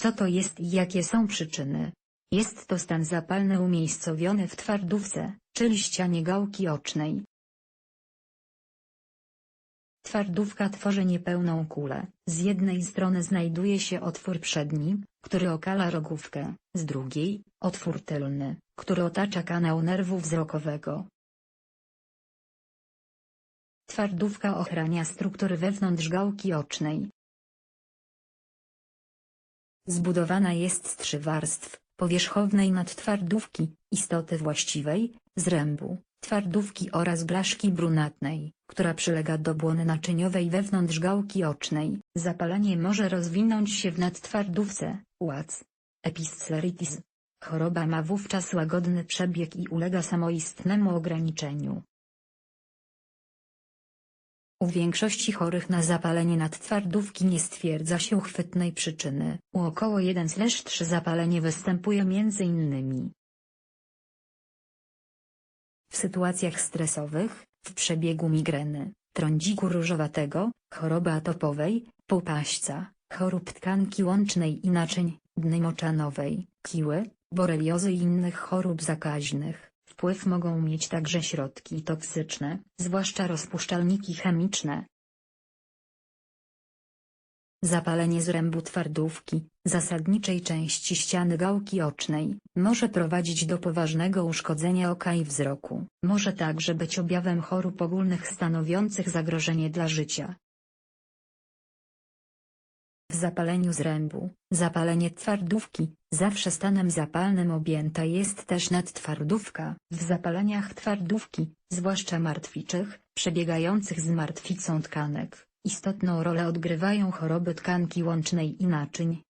Co to jest i jakie są przyczyny? Jest to stan zapalny umiejscowiony w twardówce, czyli ścianie gałki ocznej. Twardówka tworzy niepełną kulę. Z jednej strony znajduje się otwór przedni, który okala rogówkę, z drugiej – otwór tylny, który otacza kanał nerwu wzrokowego. Twardówka ochrania struktury wewnątrz gałki ocznej. Zbudowana jest z trzy warstw, powierzchownej nadtwardówki, istoty właściwej, zrębu, twardówki oraz blaszki brunatnej, która przylega do błony naczyniowej wewnątrz gałki ocznej. Zapalenie może rozwinąć się w nadtwardówce, łac. Episcleritis. Choroba ma wówczas łagodny przebieg i ulega samoistnemu ograniczeniu. U większości chorych na zapalenie nadtwardówki nie stwierdza się uchwytnej przyczyny. U około 1-3 zapalenie występuje m.in. w sytuacjach stresowych, w przebiegu migreny, trądziku różowatego, choroby atopowej, popaśca, chorób tkanki łącznej i naczyń, dny moczanowej, kiły, boreliozy i innych chorób zakaźnych. Wpływ mogą mieć także środki toksyczne, zwłaszcza rozpuszczalniki chemiczne. Zapalenie zrębu twardówki, zasadniczej części ściany gałki ocznej, może prowadzić do poważnego uszkodzenia oka i wzroku. Może także być objawem chorób ogólnych stanowiących zagrożenie dla życia. W zapaleniu zrębu, zapalenie twardówki, zawsze stanem zapalnym objęta jest też nadtwardówka. W zapaleniach twardówki, zwłaszcza martwiczych, przebiegających z martwicą tkanek, istotną rolę odgrywają choroby tkanki łącznej i naczyń.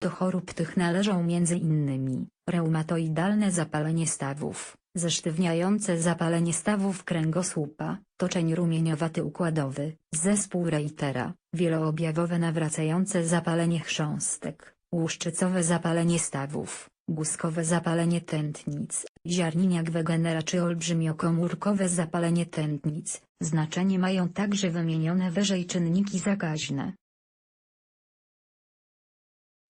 Do chorób tych należą m.in. reumatoidalne zapalenie stawów, zesztywniające zapalenie stawów kręgosłupa, toczeń rumieniowaty układowy, zespół Reitera, wieloobjawowe nawracające zapalenie chrząstek, łuszczycowe zapalenie stawów, guskowe zapalenie tętnic, ziarniniak wegenera czy olbrzymiokomórkowe zapalenie tętnic. Znaczenie mają także wymienione wyżej czynniki zakaźne.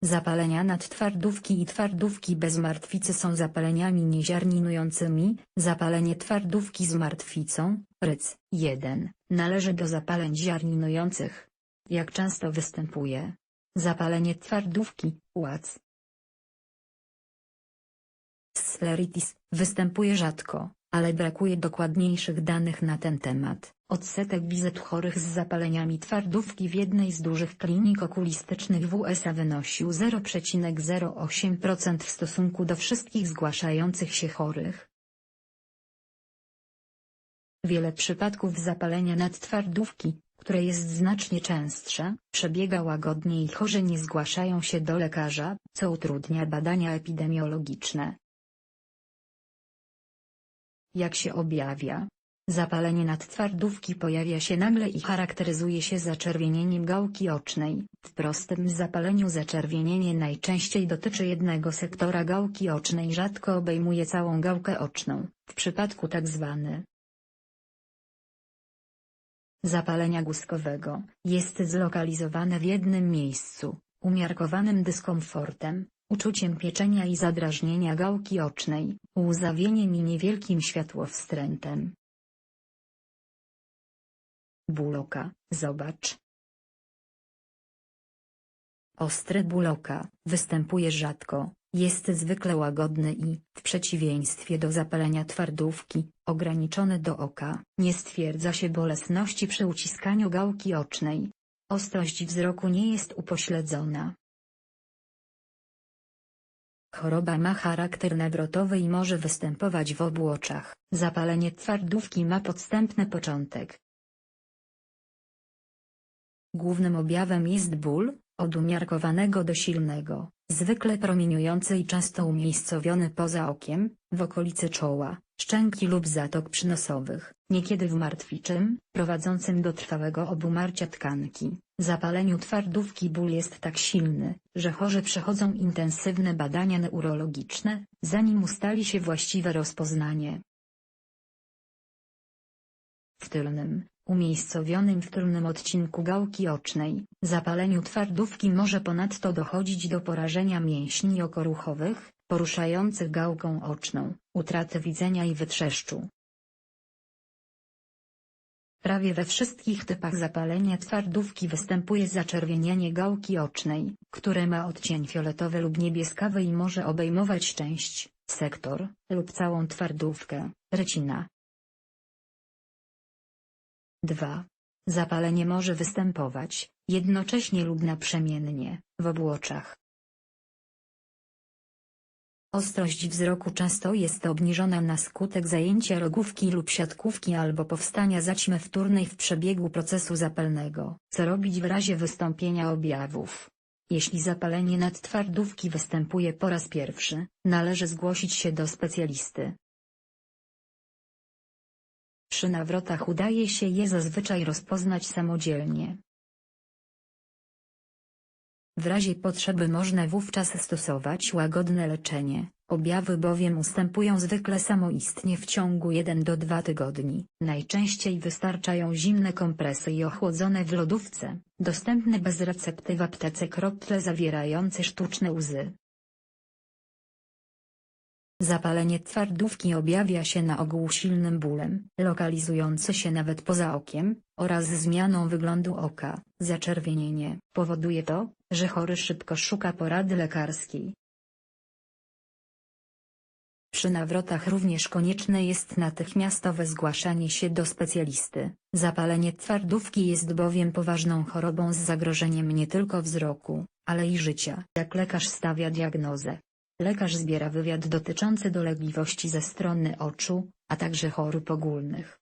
Zapalenia nadtwardówki i twardówki bez martwicy są zapaleniami nieziarninującymi, zapalenie twardówki z martwicą, ryc 1, należy do zapaleń ziarninujących. Jak często występuje? Zapalenie twardówki, łac. Scleritis, występuje rzadko, ale brakuje dokładniejszych danych na ten temat. Odsetek wizyt chorych z zapaleniami twardówki w jednej z dużych klinik okulistycznych w USA wynosił 0,08% w stosunku do wszystkich zgłaszających się chorych. Wiele przypadków zapalenia nadtwardówki, które jest znacznie częstsze, przebiega łagodnie i chorzy nie zgłaszają się do lekarza, co utrudnia badania epidemiologiczne. Jak się objawia? Zapalenie nadtwardówki pojawia się nagle i charakteryzuje się zaczerwienieniem gałki ocznej. W prostym zapaleniu zaczerwienienie najczęściej dotyczy jednego sektora gałki ocznej rzadko obejmuje całą gałkę oczną, w przypadku tzw. zapalenia guskowego, jest zlokalizowane w jednym miejscu, umiarkowanym dyskomfortem, uczuciem pieczenia i zadrażnienia gałki ocznej, łzawieniem i niewielkim światłowstrętem. Ból oka, zobacz. Ostry ból oka, występuje rzadko, jest zwykle łagodny i, w przeciwieństwie do zapalenia twardówki, ograniczony do oka. Nie stwierdza się bolesności przy uciskaniu gałki ocznej. Ostrość wzroku nie jest upośledzona. Choroba ma charakter nawrotowy i może występować w obu oczach. Zapalenie twardówki ma podstępny początek. Głównym objawem jest ból, od umiarkowanego do silnego, zwykle promieniujący i często umiejscowiony poza okiem, w okolicy czoła, szczęki lub zatok przynosowych, niekiedy w martwiczym, prowadzącym do trwałego obumarcia tkanki. Zapaleniu twardówki ból jest tak silny, że chorzy przechodzą intensywne badania neurologiczne, zanim ustali się właściwe rozpoznanie. W tylnym, umiejscowionym w tylnym odcinku gałki ocznej. Zapaleniu twardówki może ponadto dochodzić do porażenia mięśni okoruchowych, poruszających gałką oczną, utraty widzenia i wytrzeszczu. Prawie we wszystkich typach zapalenia twardówki występuje zaczerwienienie gałki ocznej, które ma odcień fioletowy lub niebieskawy i może obejmować część, sektor, lub całą twardówkę, recina. 2. Zapalenie może występować, jednocześnie lub naprzemiennie, w obłoczach. Ostrość wzroku często jest obniżona na skutek zajęcia rogówki lub siatkówki albo powstania zaćmy wtórnej w przebiegu procesu zapalnego. Co robić w razie wystąpienia objawów? Jeśli zapalenie nadtwardówki występuje po raz pierwszy, należy zgłosić się do specjalisty. Przy nawrotach udaje się je zazwyczaj rozpoznać samodzielnie. W razie potrzeby można wówczas stosować łagodne leczenie, objawy bowiem ustępują zwykle samoistnie w ciągu 1 do 2 tygodni. Najczęściej wystarczają zimne kompresy i ochłodzone w lodówce, dostępne bez recepty w aptece krople zawierające sztuczne łzy. Zapalenie twardówki objawia się na ogół silnym bólem, lokalizujący się nawet poza okiem, oraz zmianą wyglądu oka. Zaczerwienienie powoduje to, że chory szybko szuka porady lekarskiej. Przy nawrotach również konieczne jest natychmiastowe zgłaszanie się do specjalisty. Zapalenie twardówki jest bowiem poważną chorobą z zagrożeniem nie tylko wzroku, ale i życia. Jak lekarz stawia diagnozę? Lekarz zbiera wywiad dotyczący dolegliwości ze strony oczu, a także chorób ogólnych.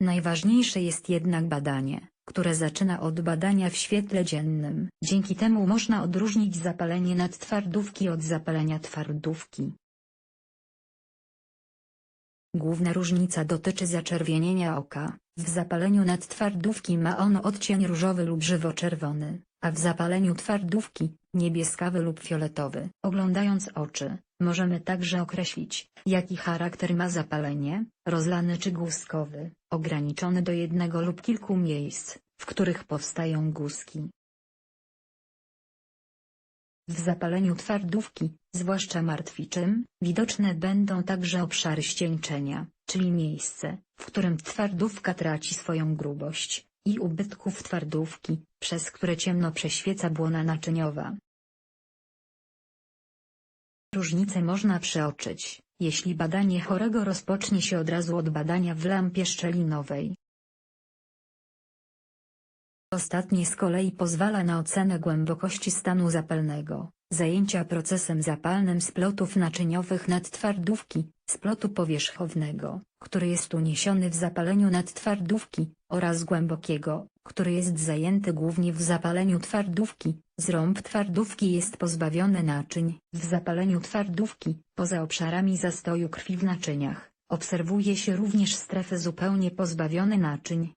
Najważniejsze jest jednak badanie, które zaczyna od badania w świetle dziennym. Dzięki temu można odróżnić zapalenie nadtwardówki od zapalenia twardówki. Główna różnica dotyczy zaczerwienienia oka. W zapaleniu nadtwardówki ma ono odcień różowy lub żywo-czerwony, a w zapaleniu twardówki, niebieskawy lub fioletowy. Oglądając oczy, możemy także określić, jaki charakter ma zapalenie, rozlany czy guzkowy, ograniczony do jednego lub kilku miejsc, w których powstają guzki. W zapaleniu twardówki, zwłaszcza martwiczym, widoczne będą także obszary ścieńczenia, czyli miejsce, w którym twardówka traci swoją grubość, i ubytków twardówki, przez które ciemno prześwieca błona naczyniowa. Różnice można przeoczyć, jeśli badanie chorego rozpocznie się od razu od badania w lampie szczelinowej. Ostatnie z kolei pozwala na ocenę głębokości stanu zapalnego, zajęcia procesem zapalnym splotów naczyniowych nadtwardówki, splotu powierzchownego, który jest uniesiony w zapaleniu nadtwardówki, oraz głębokiego, który jest zajęty głównie w zapaleniu twardówki. Zrąb twardówki jest pozbawiony naczyń. W zapaleniu twardówki, poza obszarami zastoju krwi w naczyniach, obserwuje się również strefy zupełnie pozbawione naczyń,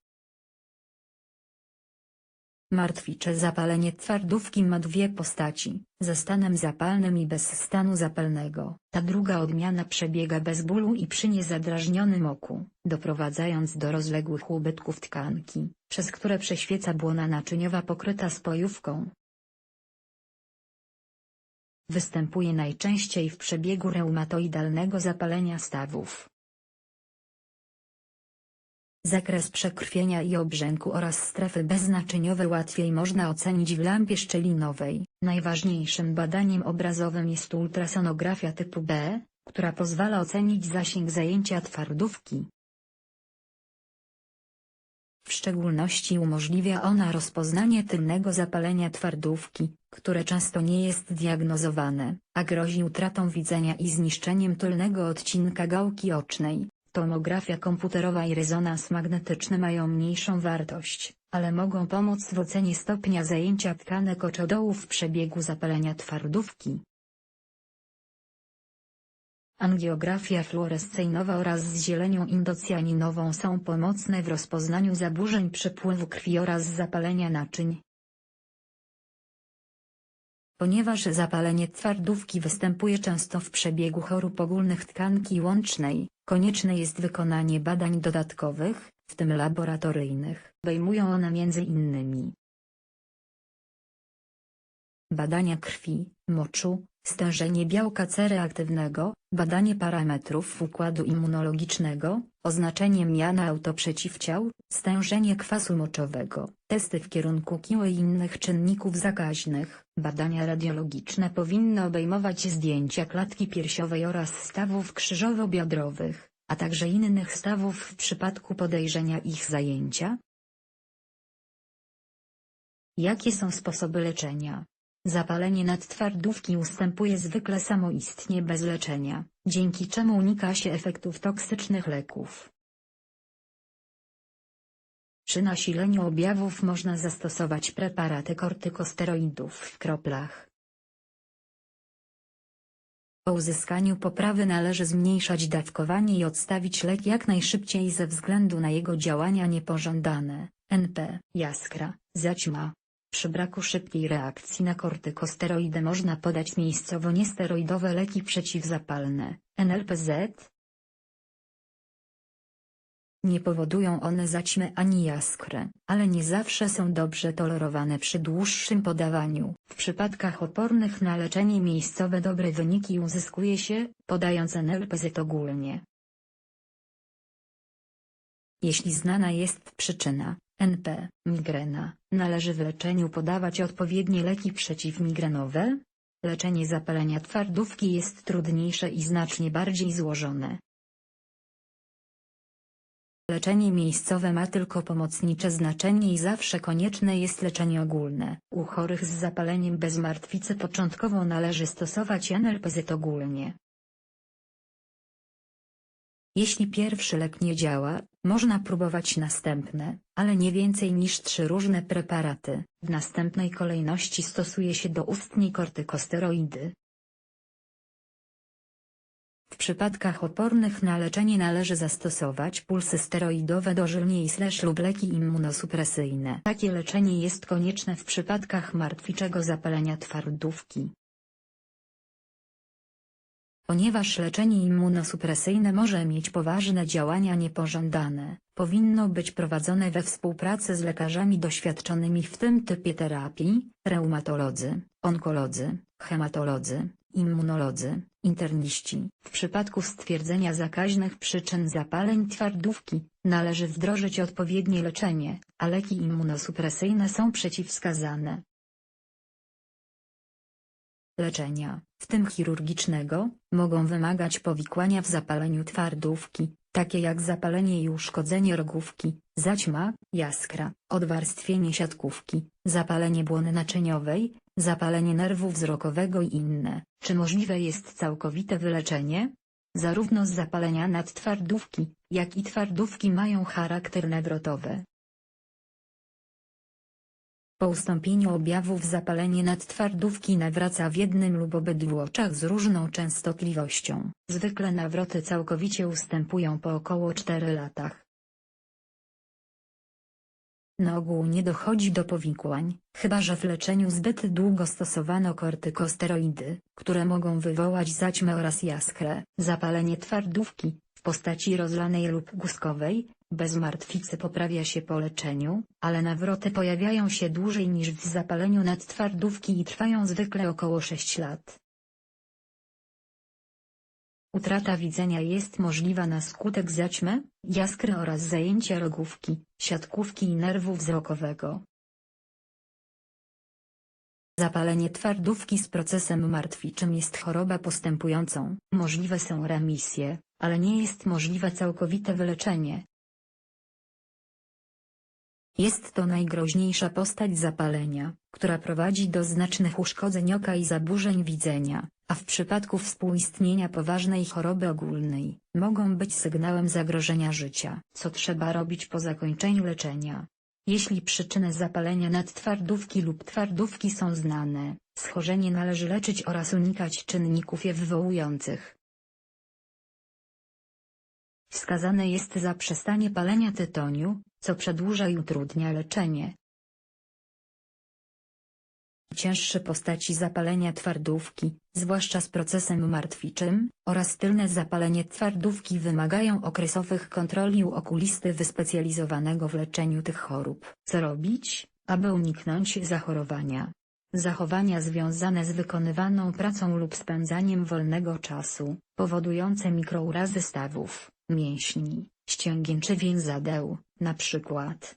Martwicze zapalenie twardówki ma dwie postaci, ze stanem zapalnym i bez stanu zapalnego. Ta druga odmiana przebiega bez bólu i przy niezadrażnionym oku, doprowadzając do rozległych ubytków tkanki, przez które prześwieca błona naczyniowa pokryta spojówką. Występuje najczęściej w przebiegu reumatoidalnego zapalenia stawów. Zakres przekrwienia i obrzęku oraz strefy beznaczyniowe łatwiej można ocenić w lampie szczelinowej. Najważniejszym badaniem obrazowym jest ultrasonografia typu B, która pozwala ocenić zasięg zajęcia twardówki. W szczególności umożliwia ona rozpoznanie tylnego zapalenia twardówki, które często nie jest diagnozowane, a grozi utratą widzenia i zniszczeniem tylnego odcinka gałki ocznej. Tomografia komputerowa i rezonans magnetyczny mają mniejszą wartość, ale mogą pomóc w ocenie stopnia zajęcia tkanek oczodołów w przebiegu zapalenia twardówki. Angiografia fluorescyjnowa oraz z zielenią indocjaninową są pomocne w rozpoznaniu zaburzeń przepływu krwi oraz zapalenia naczyń. Ponieważ zapalenie twardówki występuje często w przebiegu chorób ogólnych tkanki łącznej, konieczne jest wykonanie badań dodatkowych, w tym laboratoryjnych. Obejmują one m.in. badania krwi, moczu, stężenie białka C reaktywnego, badanie parametrów układu immunologicznego, oznaczenie miana autoprzeciwciał, stężenie kwasu moczowego, testy w kierunku kiły i innych czynników zakaźnych. Badania radiologiczne powinny obejmować zdjęcia klatki piersiowej oraz stawów krzyżowo-biodrowych, a także innych stawów w przypadku podejrzenia ich zajęcia. Jakie są sposoby leczenia? Zapalenie nadtwardówki ustępuje zwykle samoistnie bez leczenia, dzięki czemu unika się efektów toksycznych leków. Przy nasileniu objawów można zastosować preparaty kortykosteroidów w kroplach. Po uzyskaniu poprawy należy zmniejszać dawkowanie i odstawić lek jak najszybciej ze względu na jego działania niepożądane, NP, jaskra, zaćma. Przy braku szybkiej reakcji na kortykosteroidy można podać miejscowo niesteroidowe leki przeciwzapalne, NLPZ. Nie powodują one zaćmy ani jaskry, ale nie zawsze są dobrze tolerowane przy dłuższym podawaniu. W przypadkach opornych na leczenie miejscowe dobre wyniki uzyskuje się, podając NLPZ ogólnie. Jeśli znana jest przyczyna, NP, migrena, należy w leczeniu podawać odpowiednie leki przeciwmigrenowe? Leczenie zapalenia twardówki jest trudniejsze i znacznie bardziej złożone. Leczenie miejscowe ma tylko pomocnicze znaczenie i zawsze konieczne jest leczenie ogólne. U chorych z zapaleniem bez martwicy początkowo należy stosować NLPZ ogólnie. Jeśli pierwszy lek nie działa, można próbować następne, ale nie więcej niż trzy różne preparaty. W następnej kolejności stosuje się doustnie kortykosteroidy. W przypadkach opornych na leczenie należy zastosować pulsy steroidowe dożylnie i slash lub leki immunosupresyjne. Takie leczenie jest konieczne w przypadkach martwiczego zapalenia twardówki. Ponieważ leczenie immunosupresyjne może mieć poważne działania niepożądane, powinno być prowadzone we współpracy z lekarzami doświadczonymi w tym typie terapii, reumatolodzy, onkolodzy, hematolodzy, immunolodzy, interniści. W przypadku stwierdzenia zakaźnych przyczyn zapaleń twardówki, należy wdrożyć odpowiednie leczenie, a leki immunosupresyjne są przeciwwskazane leczenia, w tym chirurgicznego, mogą wymagać powikłania w zapaleniu twardówki, takie jak zapalenie i uszkodzenie rogówki, zaćma, jaskra, odwarstwienie siatkówki, zapalenie błony naczyniowej, zapalenie nerwu wzrokowego i inne. Czy możliwe jest całkowite wyleczenie? Zarówno z zapalenia nadtwardówki, jak i twardówki mają charakter nawrotowy. Po ustąpieniu objawów zapalenie nadtwardówki nawraca w jednym lub obydwu oczach z różną częstotliwością. Zwykle nawroty całkowicie ustępują po około 4 latach. Na ogół nie dochodzi do powikłań, chyba że w leczeniu zbyt długo stosowano kortykosteroidy, które mogą wywołać zaćmę oraz jaskrę. Zapalenie twardówki, w postaci rozlanej lub guskowej, bez martwicy poprawia się po leczeniu, ale nawroty pojawiają się dłużej niż w zapaleniu nadtwardówki i trwają zwykle około 6 lat. Utrata widzenia jest możliwa na skutek zaćmy, jaskry oraz zajęcia rogówki, siatkówki i nerwu wzrokowego. Zapalenie twardówki z procesem martwiczym jest choroba postępującą. Możliwe są remisje, ale nie jest możliwe całkowite wyleczenie. Jest to najgroźniejsza postać zapalenia, która prowadzi do znacznych uszkodzeń oka i zaburzeń widzenia, a w przypadku współistnienia poważnej choroby ogólnej, mogą być sygnałem zagrożenia życia. Co trzeba robić po zakończeniu leczenia? Jeśli przyczyny zapalenia nadtwardówki lub twardówki są znane, schorzenie należy leczyć oraz unikać czynników je wywołujących. Wskazane jest zaprzestanie palenia tytoniu, co przedłuża i utrudnia leczenie. najcięższe postaci zapalenia twardówki, zwłaszcza z procesem martwiczym, oraz tylne zapalenie twardówki wymagają okresowych kontroli u okulisty wyspecjalizowanego w leczeniu tych chorób. Co robić, aby uniknąć zachorowania? Zachowania związane z wykonywaną pracą lub spędzaniem wolnego czasu, powodujące mikrourazy stawów, mięśni, ścięgien czy więzadeł, na przykład.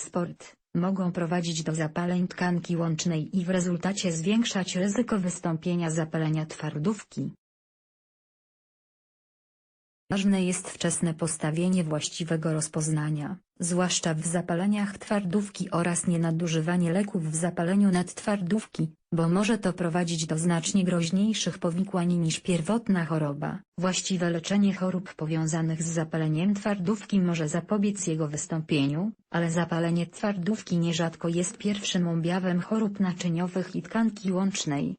Sport, mogą prowadzić do zapaleń tkanki łącznej i w rezultacie zwiększać ryzyko wystąpienia zapalenia twardówki. Ważne jest wczesne postawienie właściwego rozpoznania, zwłaszcza w zapaleniach twardówki oraz nienadużywanie leków w zapaleniu nadtwardówki, bo może to prowadzić do znacznie groźniejszych powikłań niż pierwotna choroba. Właściwe leczenie chorób powiązanych z zapaleniem twardówki może zapobiec jego wystąpieniu, ale zapalenie twardówki nierzadko jest pierwszym objawem chorób naczyniowych i tkanki łącznej.